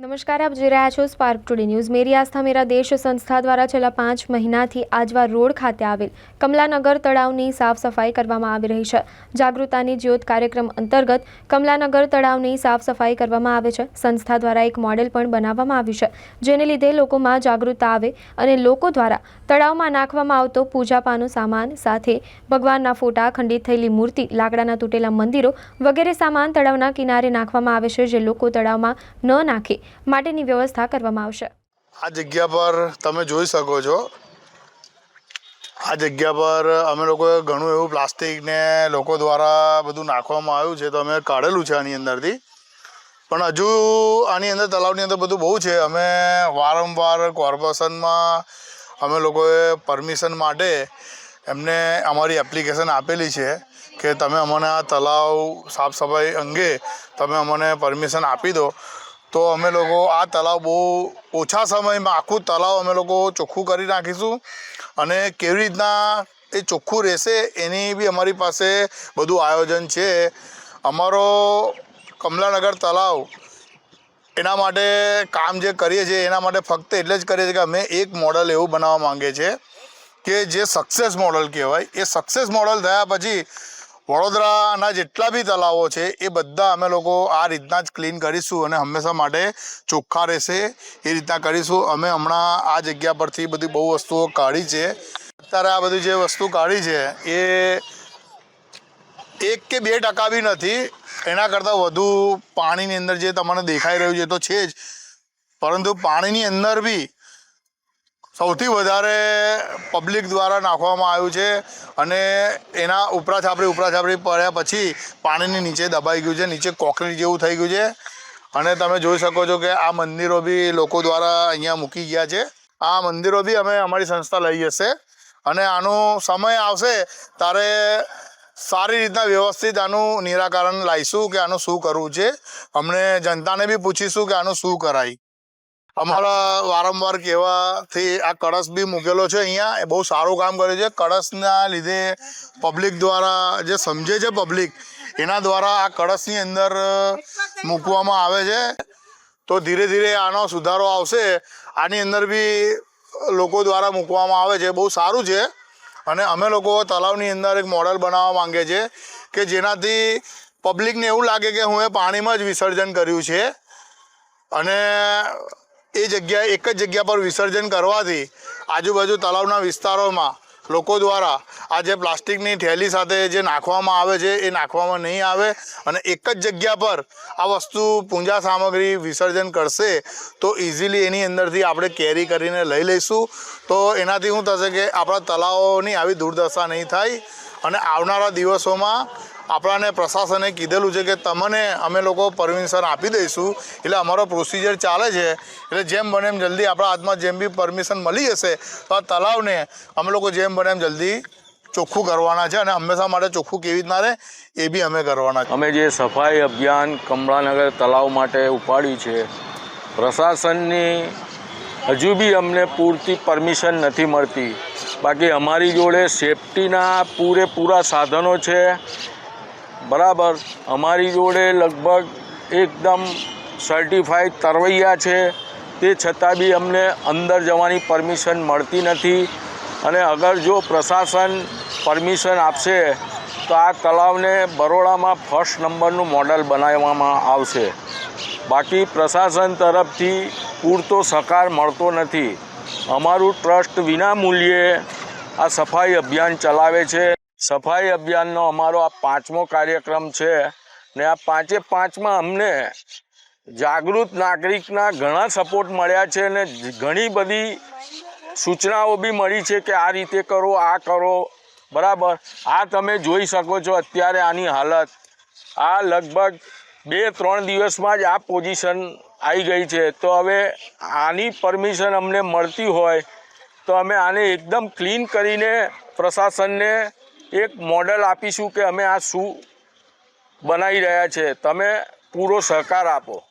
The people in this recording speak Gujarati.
નમસ્કાર, આપ જોઈ રહ્યા છો સ્પાર્ક ટુડે ન્યૂઝ મેરી આસ્થા, મેરા દેશ સંસ્થા દ્વારા છેલ્લા પાંચ મહિનાથી આજવા રોડ ખાતે આવેલ કમલાનગર તળાવની સાફ સફાઈ કરવામાં આવી રહી છે. જાગૃતાની જ્યોત કાર્યક્રમ અંતર્ગત કમલાનગર તળાવની સાફ સફાઈ કરવામાં આવે છે. સંસ્થા દ્વારા એક મોડેલ પણ બનાવવામાં આવ્યું છે, જેને લીધે લોકોમાં જાગૃતતા આવે અને લોકો દ્વારા તળાવમાં નાખવામાં આવતો પૂજાપાનો સામાન સાથે ભગવાનના ફોટા, ખંડિત થયેલી મૂર્તિ, લાકડાના તૂટેલા મંદિરો વગેરે સામાન તળાવના કિનારે નાખવામાં આવે છે, જે લોકો તળાવમાં ન નાખે. માટેની વ્યવસ્થા કરવામાં આવશે. આ જગ્યા પર તમે જોઈ શકો છો. આ જગ્યા પર અમે લોકોએ ઘણું એવું પ્લાસ્ટિકને લોકો દ્વારા બધું નાખવામાં આવ્યું છે, તો અમે કાઢેલું છે આની અંદરથી. પણ હજુ આની અંદર, તલાવની અંદર બધું બહુ છે. અમે વારંવાર કોર્પોરેશનમાં અમે લોકોએ પરમિશન માટે એમને અમારી એપ્લિકેશન આપેલી છે કે તમે અમને આ સાફ સફાઈ અંગે તમે અમને પરમિશન આપી દો. તો અમે લોકો આ તળાવ બહુ ઓછા સમયમાં, આખું તળાવ અમે લોકો ચોખ્ખું કરી નાખીશું. અને કેવી રીતના એ ચોખ્ખું રહેશે એની બી અમારી પાસે બધું આયોજન છે. અમારો કમલાનગર તળાવ એના માટે કામ જે કરીએ છીએ, એના માટે ફક્ત એટલે જ કરીએ છીએ કે અમે એક મોડલ એવું બનાવવા માંગીએ છીએ કે જે સક્સેસ મોડલ કહેવાય. એ સક્સેસ મોડલ થયા પછી વડોદરાના જેટલા બી તલાવો છે, એ બધા અમે લોકો આ રીતના જ ક્લીન કરીશું અને હંમેશા માટે ચોખ્ખા રહેશે. એ રીતના કરીશું. અમે હમણાં આ જગ્યા પરથી બધી બહુ વસ્તુઓ કાઢી છે. અત્યારે આ બધી જે વસ્તુ કાઢી છે, એ એક કે બે ટકા બી નથી. એના કરતાં વધુ પાણીની અંદર જે તમને દેખાઈ રહ્યું છે તો છે જ. પરંતુ પાણીની અંદર બી સૌથી વધારે પબ્લિક દ્વારા નાખવામાં આવ્યું છે અને એના ઉપરાછાપરી છાપરી ઉપરા છાપરી પડ્યા પછી પાણીની નીચે દબાઈ ગયું છે, નીચે કોકરી જેવું થઈ ગયું છે. અને તમે જોઈ શકો છો કે આ મંદિરો બી લોકો દ્વારા અહીંયા મૂકી ગયા છે. આ મંદિરો બી અમે અમારી સંસ્થા લઈ જશે અને આનો સમય આવશે ત્યારે સારી રીતના વ્યવસ્થિત આનું નિરાકરણ લાવીશું કે આનું શું કરવું છે. અમને જનતાને બી પૂછીશું કે આનું શું કરાય. અમારા વારંવાર કહેવાથી આ કળશ બી મૂકેલો છે અહીંયા. એ બહુ સારું કામ કર્યું છે. કળશના લીધે પબ્લિક દ્વારા જે સમજે છે પબ્લિક એના દ્વારા આ કળશની અંદર મૂકવામાં આવે છે. તો ધીરે ધીરે આનો સુધારો આવશે. આની અંદર બી લોકો દ્વારા મૂકવામાં આવે છે. બહુ સારું છે. અને અમે લોકો તલાવની અંદર એક મોડલ બનાવવા માંગે છે કે જેનાથી પબ્લિકને એવું લાગે કે હું એ પાણીમાં જ વિસર્જન કર્યું છે. અને એ જગ્યાએ એક જ જગ્યા પર વિસર્જન કરવાથી આજુબાજુ તળાવના વિસ્તારોમાં લોકો દ્વારા આ જે પ્લાસ્ટિકની થેલી સાથે જે નાખવામાં આવે છે, એ નાખવામાં નહીં આવે અને એક જ જગ્યા પર આ વસ્તુ પૂજા સામગ્રી વિસર્જન કરશે તો ઇઝીલી એની અંદરથી આપણે કેરી કરીને લઈ લઈશું. તો એનાથી શું થશે કે આપણા તળાવોની આવી દુર્દશા નહીં થાય અને આવનારા દિવસોમાં આપણાને પ્રશાસને કીધેલું છે કે તમને અમે લોકો પરમિશન આપી દઈશું, એટલે અમારો પ્રોસિજર ચાલે છે. એટલે જેમ બને એમ જલ્દી આપણા હાથમાં જેમ બી પરમિશન મળી જશે તો આ તલાવને અમે લોકો જેમ બને એમ જલ્દી ચોખ્ખું કરવાના છે અને હંમેશા માટે ચોખ્ખું કેવી રીતના રહે એ બી અમે કરવાના અમે જે સફાઈ અભિયાન કમળાનગર તલાવ માટે ઉપાડ્યું છે, પ્રશાસનની હજુ બી અમને પૂરતી પરમિશન નથી મળતી. બાકી અમારી જોડે સેફટીના પૂરેપૂરા સાધનો છે બરાબર. અમારી જોડે લગભગ એકદમ સર્ટિફાઈડ તરવૈયા છે. તે છતાં બી અમને અંદર જવાની પરમિશન મળતી નથી. અને અગર જો પ્રશાસન પરમિશન આપશે, તો આ તળાવને બરોડામાં ફર્સ્ટ નંબરનું મોડલ બનાવવામાં આવશે. બાકી પ્રશાસન તરફથી પૂરતો સહકાર મળતો નથી. અમારું ટ્રસ્ટ વિના મૂલ્યે આ સફાઈ અભિયાન ચલાવે છે. સફાઈ અભિયાનનો અમારો આ પાંચમો કાર્યક્રમ છે ને આ પાંચે પાંચમાં અમને જાગૃત નાગરિકના ઘણા સપોર્ટ મળ્યા છે ને ઘણી બધી સૂચનાઓ બી મળી છે કે આ રીતે કરો, આ કરો. બરાબર? આ તમે જોઈ શકો છો અત્યારે આની હાલત. આ લગભગ બે ત્રણ દિવસમાં જ આ પોઝિશન આવી ગઈ છે. તો હવે આની પરમિશન અમને મળતી હોય તો અમે આને એકદમ ક્લીન કરીને પ્રશાસનને એક મોડલ આપીશું કે અમે આ શું બનાવી રહ્યા છે. તમે પૂરો સહકાર આપો.